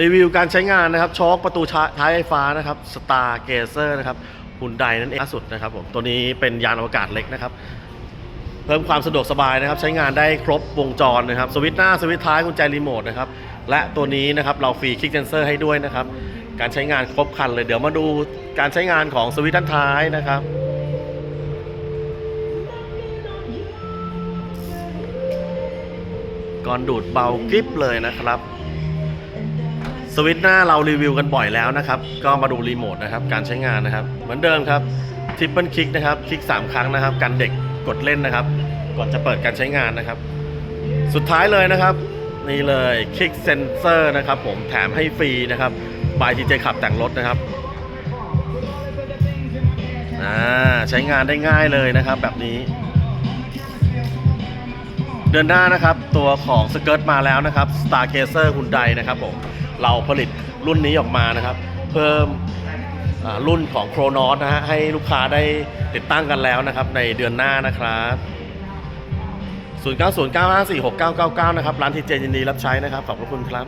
รีวิวการใช้งานนะครับโชคประตูท้ายไฟฟ้านะครับ Star Gazer นะครับหุ่นใดนั่นเองล่าสุดนะครับผมตัวนี้เป็นยานอวกาศเล็กนะครับ เพิ่มความสะดวกสบายนะครับ ใช้งานได้ครบวงจรนะครับ สวิตช์หน้าสวิตช์ท้ายกุญแจรีโมทนะครับ และตัวนี้นะครับเราฟรีคลิกเซนเซอร์ให้ด้วยนะครับ การใช้งานครบครันเลยเดี๋ยวมาดูการใช้งานของสวิตช์ด้านท้ายนะครับก่อนดูดเบากริบเลยนะครับ สวิตช์หน้าเรารีวิวกันบ่อยแล้วนะครับ ก็มาดูรีโมทนะครับ การใช้งานนะครับ เหมือนเดิมครับทริปเปิลคลิกนะครับ คลิก 3 ครั้งนะครับ กันเด็กกดเล่นนะครับ ก่อนจะเปิดการใช้งานนะครับ สุดท้ายเลยนะครับ นี่เลยคลิกเซนเซอร์นะครับ ผมแถมให้ฟรีนะครับบายทีเจขับแต่งรถนะครับอ่าใช้งานได้ง่ายเลยนะครับ แบบนี้ เดือนหน้านะครับ ตัวของสเกิร์ตมาแล้วนะครับ Star g a z e r Hyundai นะครับผม เราผลิตรุ่นนี้ออกมานะครับ เพิ่มรุ่นของโครนอสนะฮะให้ลูกค้าได้ติดตั้งกันแล้วนะครับ ในเดือนหน้านะครับ0909546999 นะครับ ร้านทีเจยินดีรับใช้นะครับ ขอบพระคุณครับ